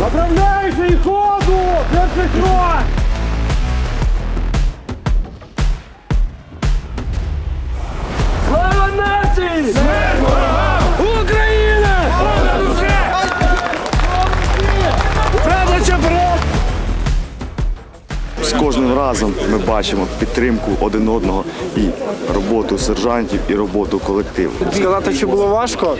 Направляйся і ходу! Перший крок! З кожним разом ми бачимо підтримку один одного і роботу сержантів, і роботу колективу. Сказати, чи було важко?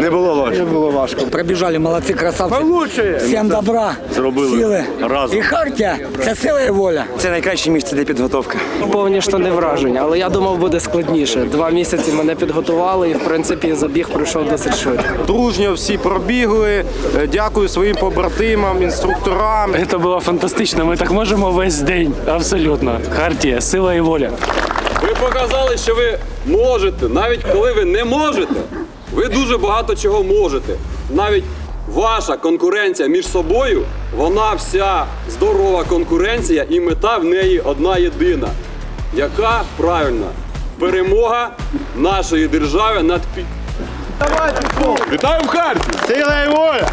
Не було важко. Не було важко. Пробіжали, молодці, красавці. Получше! Всім добра, Зробили сили. разом. І хартія це сила і воля. Це найкраще місце для підготовки. Повні штани враження, але я думав, буде складніше. Два місяці мене підготували, і в принципі забіг пройшов досить швидко. Дружньо всі пробігли. Дякую своїм побратимам, інструкторам. Це було фантастично. Ми так можемо весь день. Абсолютно. Хартія, сила і воля. Ви показали, що ви можете, навіть коли ви не можете, ви дуже багато чого можете. Навіть ваша конкуренція між собою, вона вся здорова конкуренція, і мета в неї одна єдина. Яка правильна перемога нашої держави над пі... Вітаю в Харкові! Сила і воля!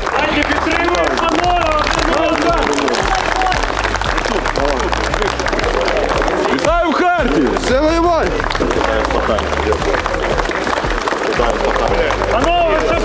Все воювали! Панове, що